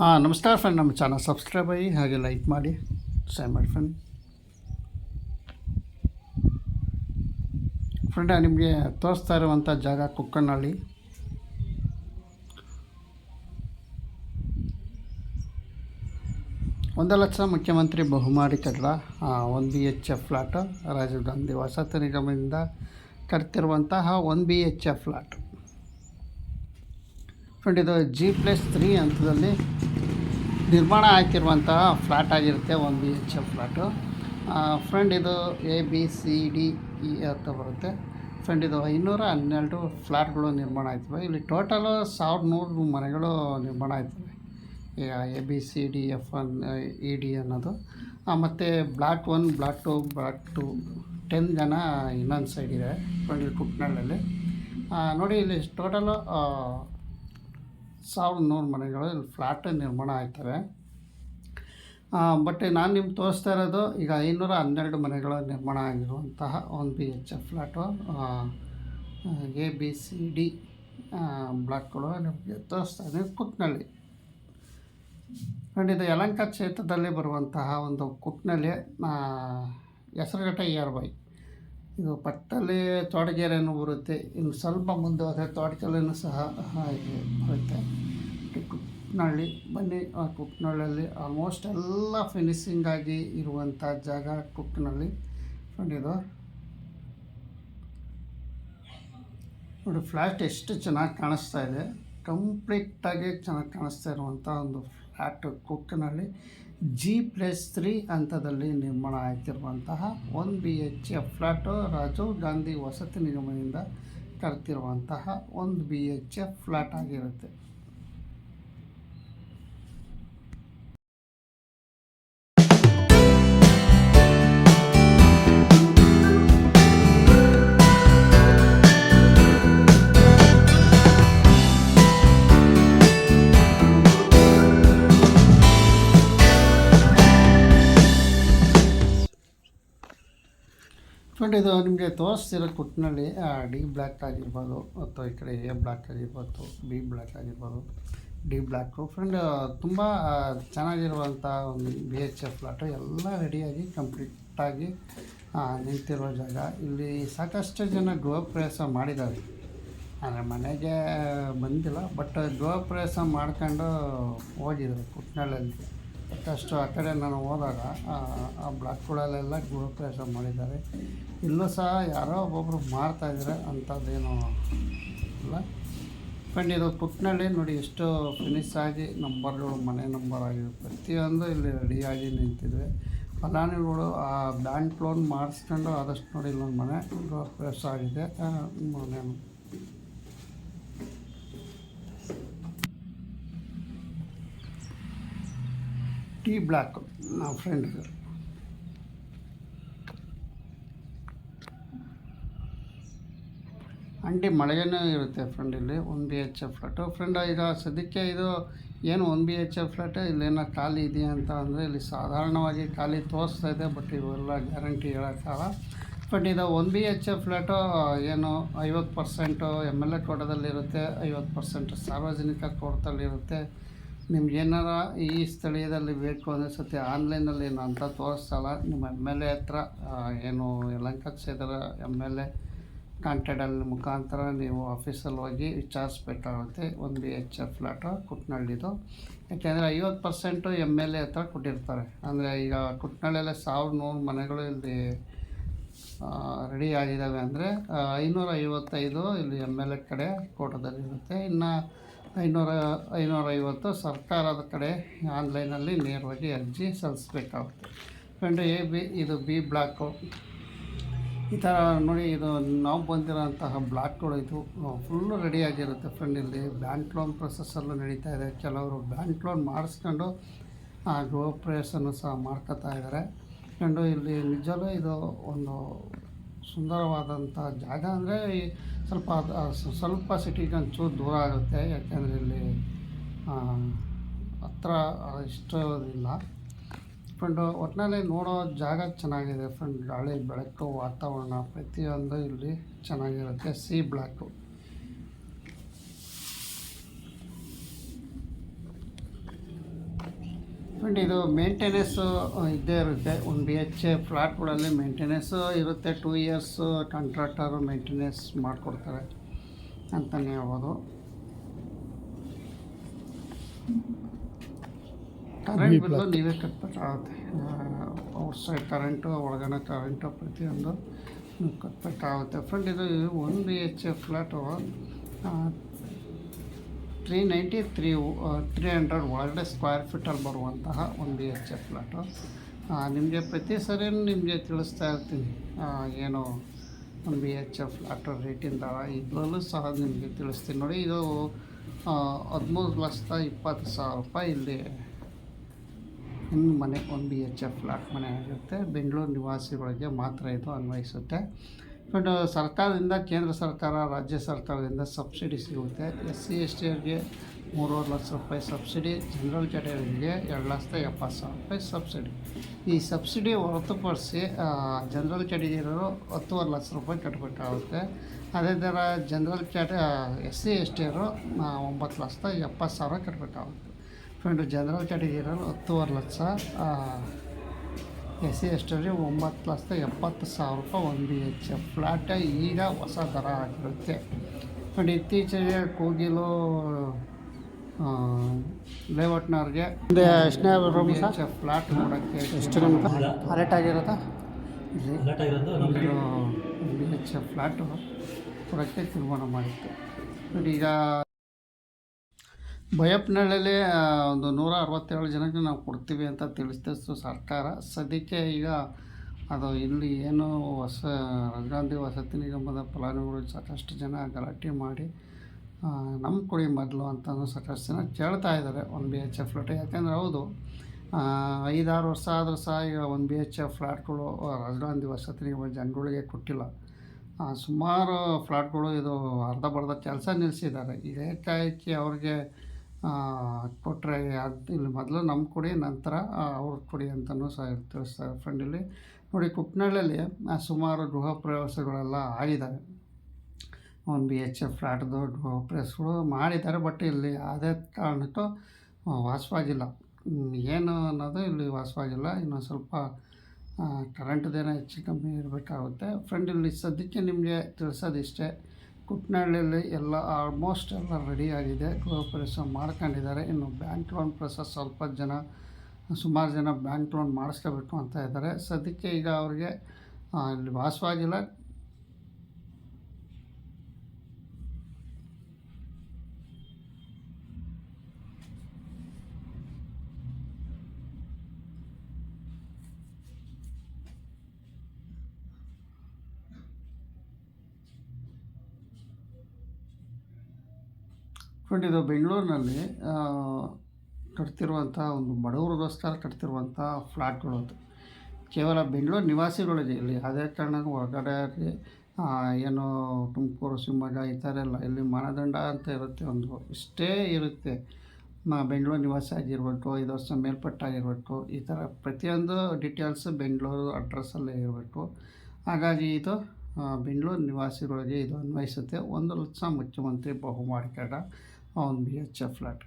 ಹಾಂ ನಮಸ್ಕಾರ ಫ್ರೆಂಡ್ ನಮ್ಮ ಚಾನಲ್ ಸಬ್ಸ್ಕ್ರೈಬ್ ಆಗಿ ಹಾಗೆ ಲೈಕ್ ಮಾಡಿ. ಶೇರ್ ಮಾಡಿ ಫ್ರೆಂಡ್ ಫ್ರೆಂಡ್ ನಿಮಗೆ ತೋರಿಸ್ತಾ ಇರುವಂಥ ಜಾಗ ಕುಕ್ಕನಹಳ್ಳಿ. ಒಂದು ಲಕ್ಷ ಮುಖ್ಯಮಂತ್ರಿ ಬಹುಮಾಡಿ ಕಟ್ಟಡ one B H F flat Rajiv Gandhi ವಸತಿ ನಿಗಮದಿಂದ ಕಟ್ತಿರುವಂತಹ one B H F flat ಇದು ಜಿ ಪ್ಲಸ್ ತ್ರೀ ಹಂತದಲ್ಲಿ ನಿರ್ಮಾಣ ಆಗ್ತಿರುವಂತಹ ಫ್ಲ್ಯಾಟ್ ಆಗಿರುತ್ತೆ one B H F flat friend ಇದು A B C D E ಅಂತ ಬರುತ್ತೆ. ಫ್ರೆಂಡ್ ಇದು ಐನೂರ ಹನ್ನೆರಡು ಫ್ಲ್ಯಾಟ್ಗಳು ನಿರ್ಮಾಣ ಆಯ್ತವೆ. ಇಲ್ಲಿ ಟೋಟಲು ಸಾವಿರದ ನೂರು ಮನೆಗಳು ನಿರ್ಮಾಣ ಆಯ್ತವೆ. ಈಗ A B C D F one E D ಅನ್ನೋದು. ಮತ್ತು block one block two block two ten ಜನ ಇನ್ನೊಂದು ಸೈಡ್ ಇದೆ. ಫ್ರೆಂಡ್ ಇಲ್ಲಿ ಕುಟ್ನಳ್ಳಿ ನೋಡಿ ಇಲ್ಲಿ ಟೋಟಲು ಸಾವಿರದ ನೂರು ಮನೆಗಳು ಇಲ್ಲಿ ಫ್ಲ್ಯಾಟ್ ನಿರ್ಮಾಣ ಆಯ್ತವೆ ಬಟ್ ನಾನು ನಿಮ್ಗೆ ತೋರಿಸ್ತಾ ಇರೋದು ಈಗ ಐನೂರ ಹನ್ನೆರಡು ಮನೆಗಳು ನಿರ್ಮಾಣ ಆಗಿರುವಂತಹ ಒಂದು B H F flat A B C D ಬ್ಲಾಕ್ಗಳು ನಿಮಗೆ ತೋರಿಸ್ತಾ ಇದ್ದೀನಿ ಕುಟ್ನಳ್ಳಿ ಅಂಡ್ ಇದು ಯಲಂಕ ಕ್ಷೇತ್ರದಲ್ಲಿ ಬರುವಂತಹ ಒಂದು ಕುಟ್ನಳ್ಳಿ ಹೆಸರುಘಟ್ಟ ಇಯರ್ ಬೈ ಇದು ಪಕ್ಕದಲ್ಲಿ ತೋಟಗೆರೆನೂ ಬರುತ್ತೆ, ಇನ್ನು ಸ್ವಲ್ಪ ಮುಂದೆ ಹೋದರೆ ತೋಟಕೆರೆನೂ ಸಹ ಬರುತ್ತೆ. ಈ ಕುಟ್ನಳ್ಳಿ ಬನ್ನಿ, ಆ ಕುಟ್ನಳ್ಳಿಯಲ್ಲಿ ಆಲ್ಮೋಸ್ಟ್ ಎಲ್ಲ ಫಿನಿಶಿಂಗ್ ಆಗಿ ಇರುವಂಥ ಜಾಗ ಕುಟ್ನಳ್ಳಿ ಫ್ರೆಂಡ್ ಇದು. ನೋಡಿ ಫ್ಲ್ಯಾಟ್ ಎಷ್ಟು ಚೆನ್ನಾಗಿ ಕಾಣಿಸ್ತಾ ಇದೆ. ಕಂಪ್ಲೀಟಾಗಿ ಚೆನ್ನಾಗಿ ಕಾಣಿಸ್ತಾ ಇರುವಂಥ ಒಂದು ಫ್ಲ್ಯಾಟ್ ಕುಕ್ಕಿನಲ್ಲಿ ಜಿ ಪ್ಲಸ್ ತ್ರೀ ಹಂತದಲ್ಲಿ ನಿರ್ಮಾಣ ಆಯ್ತಿರುವಂತಹ one B H F flat Rajiv Gandhi ವಸತಿ ನಿಗಮದಿಂದ ಕರೆತಿರುವಂತಹ ಒಂದು ಬಿ ಎಚ್ ಎಫ್ ಫ್ಲ್ಯಾಟ್ ಆಗಿರುತ್ತೆ. ಫ್ರೆಂಡ್ ಇದು ನಿಮಗೆ ತೋರಿಸ್ತಿರೋ ಕುಟ್ಟಿನಲ್ಲಿ ಡಿ ಬ್ಲ್ಯಾಕ್ ಆಗಿರ್ಬೋದು, ಅಥವಾ ಈ ಕಡೆ ಎ ಬ್ಲ್ಯಾಕ್ ಆಗಿರ್ಬೋದು, ಬಿ ಬ್ಲ್ಯಾಕ್ ಆಗಿರ್ಬೋದು, ಡಿ ಬ್ಲ್ಯಾಕು ಫ್ರೆಂಡ್, ತುಂಬ ಚೆನ್ನಾಗಿರುವಂಥ ಒಂದು ಬಿ ಎಚ್ ಎಫ್ ಫ್ಲಾಟು ಎಲ್ಲ ರೆಡಿಯಾಗಿ ಕಂಪ್ಲೀಟಾಗಿ ನಿಂತಿರೋ ಜಾಗ. ಇಲ್ಲಿ ಸಾಕಷ್ಟು ಜನ ಗೃಹ ಪ್ರವೇಶ ಮಾಡಿದ್ದಾರೆ. ಅಂದರೆ ಮನೆಗೆ, ಬಂದಿಲ್ಲ ಬಟ್ ಗೃಹ ಪ್ರವೇಶ ಮಾಡ್ಕೊಂಡು ಹೋಗಿದ್ದಾರೆ ಕುಟ್ನಳ್ಳಿ ಸಾಕಷ್ಟು ಆ ಕಡೆ ನಾನು ಹೋದಾಗ, ಆ ಬ್ಲಾಕ್ಗಳಲ್ಲೆಲ್ಲ ಗೃಹಪ್ರವೇಶ ಮಾಡಿದ್ದಾರೆ. ಇಲ್ಲೂ ಸಹ ಯಾರೋ ಒಬ್ಬೊಬ್ಬರು ಮಾಡ್ತಾಯಿದ್ದಾರೆ ಅಂಥದ್ದೇನು ಇಲ್ಲ ಫ್ರೆಂಡ್ ಇದು ಪುಟ್ನಳ್ಳಿ ನೋಡಿ, ಎಷ್ಟು ಫಿನಿಶ್ ಆಗಿ ನಂಬರ್ಗಳು ಮನೆ ನಂಬರ್ ಆಗಿದೆ ಪ್ರತಿಯೊಂದು ಇಲ್ಲಿ ರೆಡಿಯಾಗಿ ನಿಂತಿದೆ. ಫಲಾನುಗಳು ಆ ಬ್ಯಾಂಕ್ ಲೋನ್ ಮಾಡಿಸ್ಕೊಂಡು ಆದಷ್ಟು ನೋಡಿ ಇಲ್ಲೊಂದು ಮನೆ ಗೃಹ ಪ್ರವೇಶ ಆಗಿದೆ ಮನೆ ಟೀ ಬ್ಲ್ಯಾಕ್ ನಾವು ಫ್ರೆಂಡ್ ಅಂಟಿ ಮಳೆಯೂ ಇರುತ್ತೆ ಫ್ರೆಂಡ್ ಇಲ್ಲಿ one B H F flat friend ಈಗ ಸದ್ಯಕ್ಕೆ ಇದು ಏನು one B H F flat ಇಲ್ಲೇನೋ ಖಾಲಿ ಇದೆಯಾ ಅಂತ ಅಂದರೆ ಇಲ್ಲಿ ಸಾಧಾರಣವಾಗಿ ಖಾಲಿ ತೋರಿಸ್ತಾ ಇದೆ ಬಟ್ ಇವೆಲ್ಲ ಗ್ಯಾರಂಟಿ ಹೇಳೋಕ್ಕಾಗಲ್ಲ. ಬಟ್ ಇದು one B H F flat ಏನು ಐವತ್ತು ಪರ್ಸೆಂಟು ಎಂ ಎಲ್ ಎ ಕೋಟದಲ್ಲಿರುತ್ತೆ, ಐವತ್ತು ಪರ್ಸೆಂಟ್ ಸಾರ್ವಜನಿಕ ಕೋಟದಲ್ಲಿರುತ್ತೆ. ನಿಮ್ಗೆ ಏನಾರ ಈ ಸ್ಥಳೀಯದಲ್ಲಿ ಬೇಕು ಅಂದರೆ ಸತಿ ಆನ್ಲೈನಲ್ಲಿ ಏನು ಅಂತ ತೋರಿಸ್ತಲ್ಲ ನಿಮ್ಮ ಎಂ ಎಲ್ ಎ ಹತ್ರ ಏನು ಯಲಂಕ ಕ್ಷೇತ್ರ ಎಂ ಎಲ್ ಎ ಕಾಂಟ್ಯಾಕ್ಟಲ್ಲಿ ಮುಖಾಂತರ ನೀವು ಆಫೀಸಲ್ಲಿ ಹೋಗಿ ವಿಚಾರಿಸ್ಬೇಕಾಗುತ್ತೆ ಒಂದು ಬಿ ಎಚ್ ಎಫ್ ಫ್ಲ್ಯಾಟು ಕುಟ್ನಳ್ಳಿದು. ಯಾಕೆಂದರೆ ಐವತ್ತು ಪರ್ಸೆಂಟು ಎಂ ಎಲ್ ಎ ಹತ್ರ ಕೊಟ್ಟಿರ್ತಾರೆ. ಅಂದರೆ ಈಗ ಕುಟ್ನಳ್ಳಿಯಲ್ಲೇ ಸಾವಿರದ ನೂರು ಮನೆಗಳು ಇಲ್ಲಿ ರೆಡಿ ಆಗಿದ್ದಾವೆ ಅಂದರೆ ಐನೂರ ಐವತ್ತೈದು ಇಲ್ಲಿ ಎಂ ಎಲ್ ಎ ಕಡೆ ಕೋಟದಲ್ಲಿರುತ್ತೆ. ಇನ್ನು ಐನೂರ, ಐನೂರೈವತ್ತು ಸರ್ಕಾರದ ಕಡೆ ಆನ್ಲೈನಲ್ಲಿ ನೇರವಾಗಿ ಅರ್ಜಿ ಸಲ್ಲಿಸ್ಬೇಕಾಗುತ್ತೆ. ಫ್ರೆಂಡು, ಎ, ಬಿ, ಇದು ಬಿ ಬ್ಲಾಕು. ಈ ಥರ ನೋಡಿ, ಇದು ನಾವು ಬಂದಿರೋಂತಹ ಬ್ಲಾಕ್ಗಳು ಇದು ಫುಲ್ಲು ರೆಡಿಯಾಗಿರುತ್ತೆ ಫ್ರೆಂಡ್ ಇಲ್ಲಿ. ಬ್ಯಾಂಕ್ ಲೋನ್ ಪ್ರೊಸೆಸ್ಸಲ್ಲೂ ನಡೀತಾ ಇದೆ. ಕೆಲವರು ಬ್ಯಾಂಕ್ ಲೋನ್ ಮಾಡಿಸ್ಕೊಂಡು ಗೃಹ ಪ್ರವೇಶನೂ ಸಹ ಮಾಡ್ಕೋತಾ ಇದ್ದಾರೆ. ಫ್ರೆಂಡು, ಇಲ್ಲಿ ನಿಜವೂ ಇದು ಒಂದು ಸುಂದರವಾದಂಥ ಜಾಗ ಅಂದರೆ ಸ್ವಲ್ಪ ಸ್ವಲ್ಪ ಸಿಟಿಗೆ ಒಂಚೂರು ದೂರ ಆಗುತ್ತೆ. ಯಾಕೆಂದರೆ ಇಲ್ಲಿ ಹತ್ರ ಇಷ್ಟಿಲ್ಲ ಫ್ರೆಂಡು ಒಟ್ಟಿನಲ್ಲಿ ನೋಡೋ ಜಾಗ ಚೆನ್ನಾಗಿದೆ. ಫ್ರೆಂಡ್ ಗಾಳಿ ಬೆಳಕು ವಾತಾವರಣ ಪ್ರತಿಯೊಂದು ಇಲ್ಲಿ ಚೆನ್ನಾಗಿರುತ್ತೆ. C block. ಫ್ರೆಂಡ್ ಇದು ಮೇಂಟೆನೆನ್ಸು ಇದ್ದೇ ಇರುತ್ತೆ. ಒಂದು ಬಿ ಎಚ್ ಎ ಫ್ಲಾಟ್ಗಳಲ್ಲಿ ಮೇಂಟೆನೆನ್ಸು ಇರುತ್ತೆ. ಟೂ ಇಯರ್ಸು ಕಾಂಟ್ರಾಕ್ಟರು ಮೇಂಟೆನೆನ್ಸ್ ಮಾಡಿಕೊಡ್ತಾರೆ ಅಂತಲೇ ಹೇಳ್ಬೋದು. ಕರೆಂಟ್ ಬಿಲ್ಲು ನೀವೇ ಕಟ್ಬೇಕಾಗುತ್ತೆ ಔಟ್ ಸೈಡ್ ಕರೆಂಟು ಒಳಗಡೆ ಕರೆಂಟು ಪ್ರತಿಯೊಂದು ಕಟ್ಬೇಕಾಗುತ್ತೆ. ಫ್ರೆಂಡ್ ಇದು one B H A flat three ninety three three hundred ಒಳಗಡೆ ಸ್ಕ್ವೇರ್ ಫೀಟಲ್ಲಿ ಬರುವಂತಹ ಒಂದು ಬಿ ಎಚ್ ಎಫ್ ಫ್ಲಾಟು ನಿಮಗೆ ಪ್ರತಿ ಸರಿ ನಿಮಗೆ ತಿಳಿಸ್ತಾ ಇರ್ತೀನಿ. ಏನು ಒಂದು ಬಿ ಎಚ್ ಎಫ್ ಫ್ಲಾಟು ರೇಟಿಂದ ಇದರಲ್ಲೂ ಸಹ ನಿಮಗೆ ತಿಳಿಸ್ತೀನಿ ನೋಡಿ. ಇದು ಹದಿಮೂರು ಲಕ್ಷದ ಇಪ್ಪತ್ತು ಸಾವಿರ ರೂಪಾಯಿ ಇಲ್ಲಿ ನಿಮ್ಮ ಮನೆ one B H F flat ಮನೆ ಆಗಿರುತ್ತೆ ಬೆಂಗಳೂರು ನಿವಾಸಿಗಳಿಗೆ ಮಾತ್ರ ಇದು ಅನ್ವಯಿಸುತ್ತೆ. ಬಟ್ ಸರ್ಕಾರದಿಂದ, ಕೇಂದ್ರ ಸರ್ಕಾರ, ರಾಜ್ಯ ಸರ್ಕಾರದಿಂದ ಸಬ್ಸಿಡಿ ಸಿಗುತ್ತೆ. ಎಸ್ ಸಿ ಎಸ್ ಟಿಯವ್ರಿಗೆ ಮೂರುವರೆ ಲಕ್ಷ ರೂಪಾಯಿ ಸಬ್ಸಿಡಿ, ಜನರಲ್ ಕ್ಯಾಟಗರಿಗೆ ಎರಡು ಲಕ್ಷದ ಎಪ್ಪತ್ತು ಸಾವಿರ ರೂಪಾಯಿ ಸಬ್ಸಿಡಿ. ಈ ಸಬ್ಸಿಡಿ ಹೊರತುಪಡಿಸಿ ಜನರಲ್ ಕ್ಯಾಟಗರಿಯವರು ಹತ್ತುವರೆ ಲಕ್ಷ ರೂಪಾಯಿ ಕಟ್ಟಬೇಕಾಗುತ್ತೆ ಅದೇ ಥರ ಜನರಲ್ ಕ್ಯಾಟ ಎಸ್ ಸಿ ಎಸ್ ಟಿಯವರು ಒಂಬತ್ತು ಲಕ್ಷದ ಎಪ್ಪತ್ತು ಸಾವಿರ ಕಟ್ಟಬೇಕಾಗುತ್ತೆ ಫ್ರೆಂಡು ಜನರಲ್ ಕ್ಯಾಟಗರಿಯವರು ಹತ್ತುವರೆ lakh S C S T ಒಂಬತ್ತು ಲಕ್ಷದ ಎಪ್ಪತ್ತು ಸಾವಿರ ರೂಪಾಯಿ ಒಂದು ಬಿ ಎಚ್ ಎಫ್ ಫ್ಲ್ಯಾಟ ಈಗ ಹೊಸ ದರ ಆಗಿರುತ್ತೆ. ಆ್ಯಂಡ್ ಇತ್ತೀಚೆಗೆ ಕೂಗಿಲು ಲೇಔಟ್ನವ್ರಿಗೆ ಎಷ್ಟನೇ ರೂಮ್ ಫ್ಲ್ಯಾಟ್ ನೋಡೋಕ್ಕೆ ಎಷ್ಟು ರೂಮ್ ಅಲರ್ಟ್ ಆಗಿರೋದು ಬಿ ಎಚ್ ಎಫ್ ಫ್ಲ್ಯಾಟು ಕೊಡೋಕ್ಕೆ ತೀರ್ಮಾನ ಮಾಡಿತ್ತು ನೋಡಿ ಈಗ ಬಯಪ್ನಳ್ಳಿ ಒಂದು ನೂರ ಅರವತ್ತೇಳು ಜನಕ್ಕೆ ನಾವು ಕೊಡ್ತೀವಿ ಅಂತ ತಿಳಿಸ್ತಿತ್ತು ಸರ್ಕಾರ. ಸದ್ಯಕ್ಕೆ ಈಗ ಅದು ಇಲ್ಲಿ ಏನು ಹೊಸ ಗಾಂಧಿ ವಸತಿ ನಿಗಮದ ಫಲಾನುಭವಿಗಳು ಸಾಕಷ್ಟು ಜನ ಗಲಾಟೆ ಮಾಡಿ ನಮ್ಮ ಕೊಡಿ ಮೊದಲು ಅಂತಲೂ ಸಾಕಷ್ಟು ಜನ ಕೇಳ್ತಾ ಇದ್ದಾರೆ one B H F flat. ಯಾಕೆಂದರೆ ಹೌದು ಐದಾರು ವರ್ಷ ಆದರೂ ಸಹ ಈಗ ಒನ್ ಬಿ ಎಚ್ ಎಫ್ ಫ್ಲಾಟ್ಗಳು ರಾಜೀವ್ ವಸತಿ ನಿಗಮ ಜನಗಳಿಗೆ ಕೊಟ್ಟಿಲ್ಲ. ಸುಮಾರು ಫ್ಲಾಟ್ಗಳು ಇದು ಅರ್ಧ ಬರ್ಧ ಕೆಲಸ ನಿಲ್ಲಿಸಿದ್ದಾರೆ ಈಗ ಏಕಾಏಕಿ ಅವ್ರಿಗೆ ಕೊಟ್ಟರೆ ಅದು ಇಲ್ಲಿ ಮೊದಲು ನಮ್ಮ ಕೊಡಿ ನಂತರ ಅವ್ರಿಗೆ ಕೊಡಿ ಅಂತಲೂ ಸಹ ತಿಳಿಸ್ತಾರೆ ಫ್ರೆಂಡ್ ಇಲ್ಲಿ. ನೋಡಿ ಕುಕ್ನಳ್ಳಿಯಲ್ಲಿ ಆ, ಸುಮಾರು ಗೃಹ ಪ್ರವಾಸಗಳೆಲ್ಲ ಆಗಿದ್ದಾವೆ ಒಂದು ಬಿ ಎಚ್ ಎಫ್ ಫ್ಲ್ಯಾಟ್ದು ಗೃಹ ಪ್ರವೇಶಗಳು ಮಾಡಿದ್ದಾರೆ ಬಟ್ ಇಲ್ಲಿ ಅದೇ ಕಾರಣಕ್ಕೂ ವಾಸವಾಗಿಲ್ಲ. ಏನು ಅನ್ನೋದು ಇಲ್ಲಿ ವಾಸವಾಗಿಲ್ಲ. ಇನ್ನೊಂದು ಸ್ವಲ್ಪ ಕರೆಂಟ್ದೇನೋ ಹೆಚ್ಚು ಕಮ್ಮಿ ಇರಬೇಕಾಗುತ್ತೆ. ಫ್ರೆಂಡ್ ಇಲ್ಲಿ ಸದ್ಯಕ್ಕೆ ನಿಮಗೆ ತಿಳಿಸೋದಿಷ್ಟೇ ಕುಟ್ನಹಳ್ಳಿಯಲ್ಲಿ ಎಲ್ಲ ಆಲ್ಮೋಸ್ಟ್ ಎಲ್ಲ ರೆಡಿ ಆಗಿದೆ. ಗೃಹ ಪ್ರವೇಶ ಮಾಡ್ಕೊಂಡಿದ್ದಾರೆ. ಇನ್ನು ಬ್ಯಾಂಕ್ ಲೋನ್ ಪ್ರೊಸೆಸ್ ಸ್ವಲ್ಪ ಜನ, ಸುಮಾರು ಜನ ಬ್ಯಾಂಕ್ ಲೋನ್ ಮಾಡಿಸ್ಕೋಬೇಕು ಅಂತ ಇದ್ದಾರೆ. ಸದ್ಯಕ್ಕೆ ಈಗ ಅವ್ರಿಗೆ ಇಲ್ಲಿ ವಾಸವಾಗಿಲ್ಲ. ಫ್ರೆಂಡ್ ಇದು ಬೆಂಗಳೂರಿನಲ್ಲಿ ಕಟ್ತಿರುವಂಥ ಒಂದು ಬಡವರಿಗೋಸ್ಕರ ಕಟ್ತಿರುವಂಥ ಫ್ಲ್ಯಾಟ್ಗಳು ಅದು ಕೇವಲ ಬೆಂಗಳೂರು ನಿವಾಸಿಗಳಿಗೆ ಇಲ್ಲಿ. ಅದೇ ಕಾರಣಕ್ಕೂ ಹೊರಗಡೆ ಆಗಲಿ, ಏನು ತುಮಕೂರು ಶಿವಮೊಗ್ಗ ಈ ಥರ ಎಲ್ಲ ಇಲ್ಲಿ ಮಾನದಂಡ ಅಂತ ಇರುತ್ತೆ ಒಂದು. ಇಷ್ಟೇ ಇರುತ್ತೆ. ಬೆಂಗಳೂರು ನಿವಾಸಿ ಆಗಿರ್ಬೇಕು ಐದು ವರ್ಷ ಮೇಲ್ಪಟ್ಟಾಗಿರಬೇಕು ಈ ಥರ ಪ್ರತಿಯೊಂದು ಡಿಟೇಲ್ಸ್ ಬೆಂಗಳೂರು ಅಡ್ರೆಸ್ಸಲ್ಲೇ ಇರಬೇಕು ಹಾಗಾಗಿ ಇದು ಬೆಂಗಳೂರು ನಿವಾಸಿಗಳಿಗೆ ಇದು ಅನ್ವಯಿಸುತ್ತೆ. ಒಂದು ಲಕ್ಷ ಮುಖ್ಯಮಂತ್ರಿ ಬಹುಮಾಡಿಕೆಡ ಒಂದು ಬಿ ಎಚ್ ಎಫ್ ಫ್ಲ್ಯಾಟ್